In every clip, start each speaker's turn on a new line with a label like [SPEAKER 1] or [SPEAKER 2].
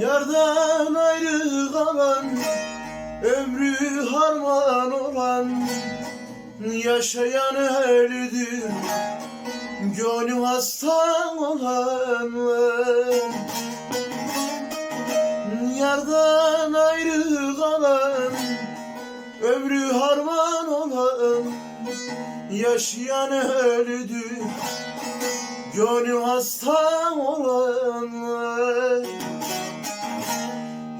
[SPEAKER 1] Yardan ayrı kalan Ömrü harman olan Yaşayan öldü Gönlü hasta olanlar. Yardan ayrı kalan Ömrü harman olan Yaşayan öldü Gönlü hasta olanlar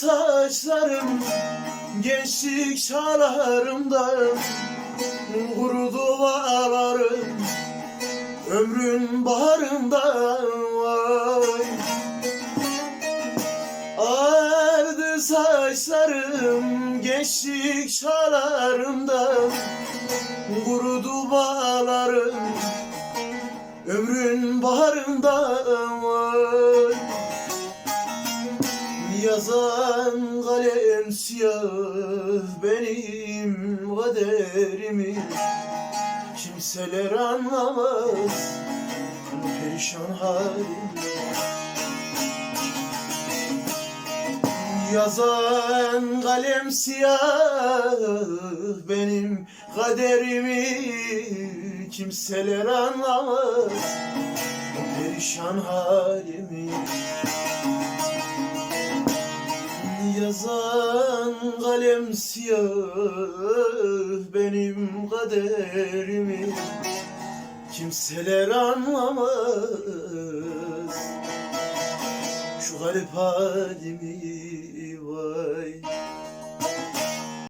[SPEAKER 1] saçlarım Gençlik çağlarımda Kuru duvarlarım Ömrün baharında vay. Ardı saçlarım Gençlik çağlarımda Kuru bağlarım Ömrün baharında vay benim kaderimi Kimseler anlamaz perişan halimi Yazan kalem siyah benim kaderimi Kimseler anlamaz perişan halimi kalem siyah benim kaderimi Kimseler anlamaz. Şu garip halimi vay